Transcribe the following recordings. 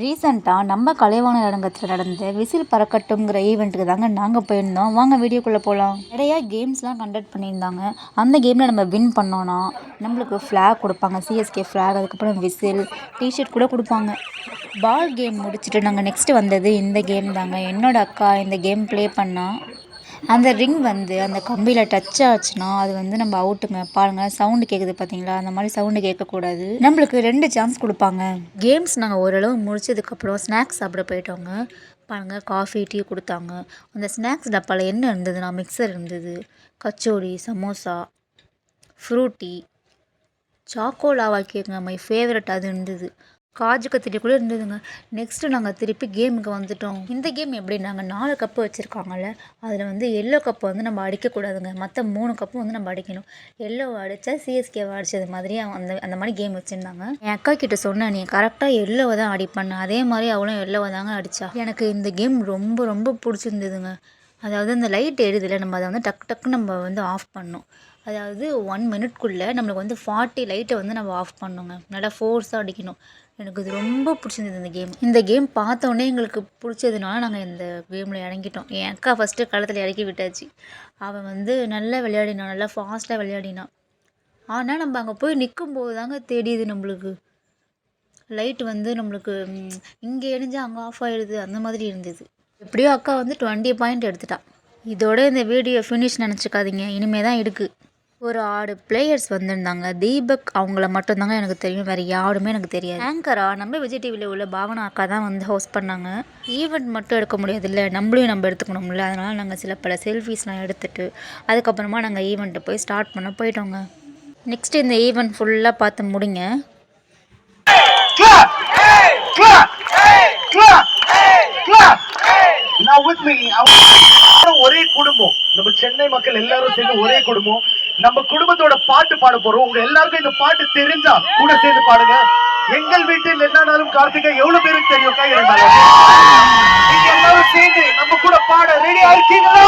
ரீசெண்டாக நம்ம கலைவாணர் அரங்கத்தில் நடந்த விசில் பறக்கட்டும்ங்கிற ஈவெண்ட்டுக்கு தாங்க நாங்கள் போயிருந்தோம். வாங்க வீடியோக்குள்ளே போகலாம் நிறையா கேம்ஸ்லாம் கண்டக்ட் பண்ணியிருந்தாங்க. அந்த கேமில் நம்ம வின் பண்ணோன்னா நம்மளுக்கு ஃப்ளாக் கொடுப்பாங்க. சிஎஸ்கே ஃப்ளாக் அதுக்கப்புறம் விசில் டிஷர்ட் கூட கொடுப்பாங்க. பால் கேம் முடிச்சுட்டு நாங்கள் நெக்ஸ்ட்டு வந்தது இந்த கேம் தாங்க. என்னோட அக்கா இந்த கேம் ப்ளே பண்ணால் அந்த ரிங் வந்து அந்த கம்பியில் டச் ஆச்சுன்னா அது வந்து நம்ம அவுட்டுங்க பாருங்கள் சவுண்டு கேட்குது பார்த்தீங்களா அந்த மாதிரி சவுண்டு கேட்கக்கூடாது. நம்மளுக்கு ரெண்டு சான்ஸ் கொடுப்பாங்க. கேம்ஸ் நாங்கள் ஓரளவு முடிச்சதுக்கப்புறம் ஸ்நாக்ஸ் சாப்பிட போயிட்டோங்க. பாருங்கள் காஃபி டீ கொடுத்தாங்க. அந்த ஸ்நாக்ஸ் டப்பாவில் என்ன இருந்ததுன்னா மிக்சர் இருந்தது. Kachori samosa Frooti choco lava கேக்குங்க my favourite அது இருந்தது. காஜு கத்திரி கூட இருந்ததுங்க. நெக்ஸ்ட்டு நாங்கள் திருப்பி கேமுக்கு வந்துட்டோம். இந்த கேம் எப்படி நாங்கள் நாலு கப்பு வச்சுருக்காங்கல்ல அதில் வந்து எல்லோ கப்பை வந்து நம்ம அடிக்கக்கூடாதுங்க. மற்ற மூணு கப்பும் வந்து நம்ம அடிக்கணும். எல்லோ அடித்தா சிஎஸ்கேவை அடித்தது மாதிரி அந்த அந்த மாதிரி கேம் வச்சுருந்தாங்க. என் அக்கா கிட்ட சொன்னேன் நீ கரெக்டாக எல்லோவை தான் அடிப்பண்ண அதே மாதிரி அவளும் எல்லோவை தாங்க அடித்தா எனக்கு இந்த கேம் ரொம்ப ரொம்ப பிடிச்சிருந்ததுங்க. அதாவது அந்த லைட் எரியுதுல நம்ம அதை வந்து டக்கு டக்குன்னு நம்ம வந்து ஆஃப் பண்ணோம். அதாவது ஒன் மினிட்குள்ளே நம்மளுக்கு வந்து ஃபார்ட்டி லைட்டை வந்து நம்ம ஆஃப் பண்ணணுங்க நல்லா ஃபோர்ஸாக அடிக்கணும். எனக்கு இது ரொம்ப பிடிச்சிருந்தது இந்த கேம் இந்த கேம் பார்த்தோன்னே எங்களுக்கு பிடிச்சதுனால நாங்கள் இந்த கேமில் இறங்கிட்டோம். என் அக்கா ஃபஸ்ட்டு களத்தில் இறக்கி விட்டாச்சு. அவன் வந்து நல்லா விளையாடினான் நல்லா ஃபாஸ்ட்டாக விளையாடினான் ஆனால் நம்ம அங்கே போய் நிற்கும்போது தாங்க தெரியுது நம்மளுக்கு. லைட் வந்து நம்மளுக்கு இங்கே எரிஞ்சால் அங்கே ஆஃப் ஆகிடுது அந்த மாதிரி இருந்தது. எப்படியோ அக்கா வந்து டுவெண்ட்டி பாயிண்ட் எடுத்துட்டான் இதோட இந்த வீடியோ ஃபினிஷ் நினச்சிக்காதீங்க. இனிமே தான் இருக்குது ஒரு ஆறு பிளேயர்ஸ் வந்திருந்தாங்க. தீபக் அவங்கள மட்டும்தாங்க எனக்கு தெரியும். வேறு யாருமே எனக்கு தெரியாது. ஆங்கரா நம்ம விஜய் டிவியில் உள்ள பாவனா அக்கா தான் வந்து ஹோஸ்ட் பண்ணாங்க. ஈவெண்ட் மட்டும் எடுக்க முடியாதுல்ல. நம்மளையும் நம்ம எடுத்துக்கணும்ல. அதனால் நாங்கள் சில பல செல்ஃபீஸ்லாம் எடுத்துட்டு அதுக்கப்புறமா நாங்கள் ஈவெண்ட்டை போய் ஸ்டார்ட் பண்ண போயிட்டோங்க. நெக்ஸ்ட் இந்த ஈவெண்ட் ஃபுல்லாக பார்த்து முடிங்க. ஒரே குடும்பம். நம்ம சென்னை மக்கள் எல்லாரும் சேர்ந்து ஒரே குடும்பம். நம்ம குடும்பத்தோட பாட்டு பாட போறோம். உங்க எல்லாருக்கும் இந்த பாட்டு தெரிஞ்சா கூட சேர்ந்து பாடுங்க. எங்கள் வீட்டில் என்ன நாளும் கார்த்திகை எவ்வளவு பேருக்கு தெரியும்? கை நீங்க எல்லாரும் சேர்ந்து நம்ம கூட பாட ரெடியா இருக்கீங்களா.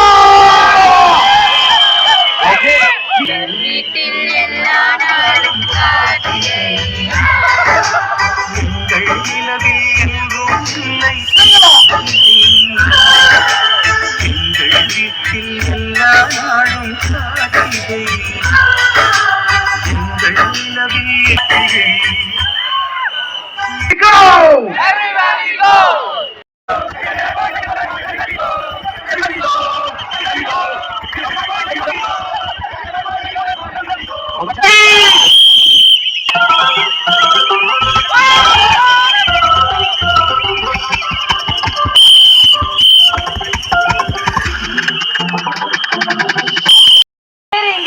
எங்கள் நிலவில்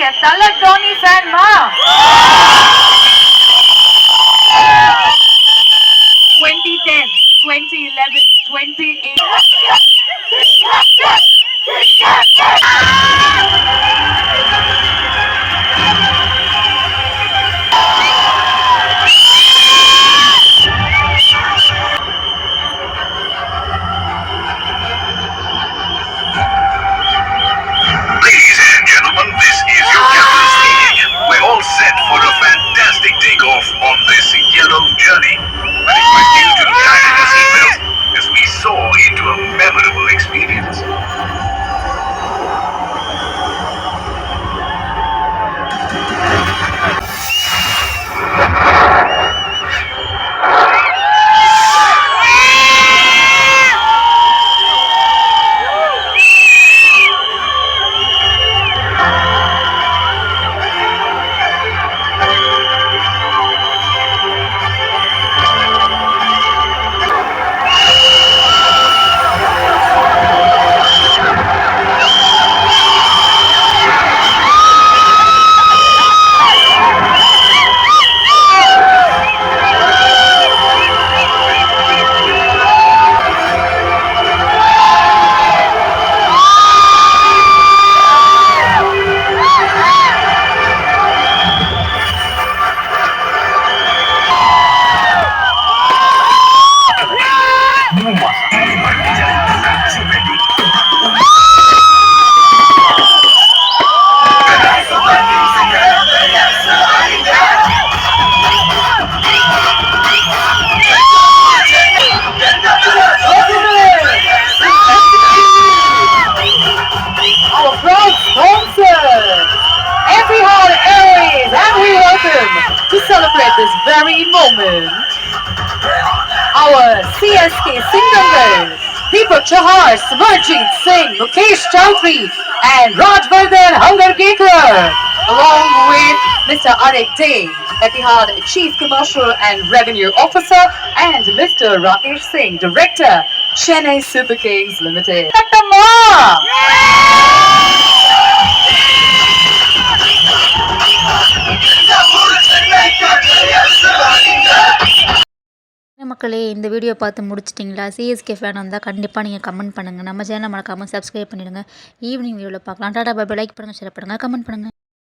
இங்க தல Dhoni ஃபேன்மா twenty ten twenty eleven twenty present our CSK singers, Deepak Chahar, Smarjit Singh, Mukesh Chaudhary, and Rajvardhan Hungergekar, along with Mr. Arik Day, Etihad Chief Commercial and Revenue Officer, and Mr. Rakesh Singh, Director, Chennai Super Kings Limited. Tattamma! மக்களே இந்த video பார்த்து முடிச்சிட்டிங்களா? CSK fan வந்தால் கண்டிப்பாக நீங்கள் comment பண்ணுங்கள் நம்ம channel மறக்காமல் subscribe பண்ணிடுங்க. ஈவினிங் வீடியோவில் பார்க்கலாம். டாடா பாய் லைக் பண்ணுங்கள் ஷேர் பண்ணுங்கள் கமெண்ட் பண்ணுங்கள்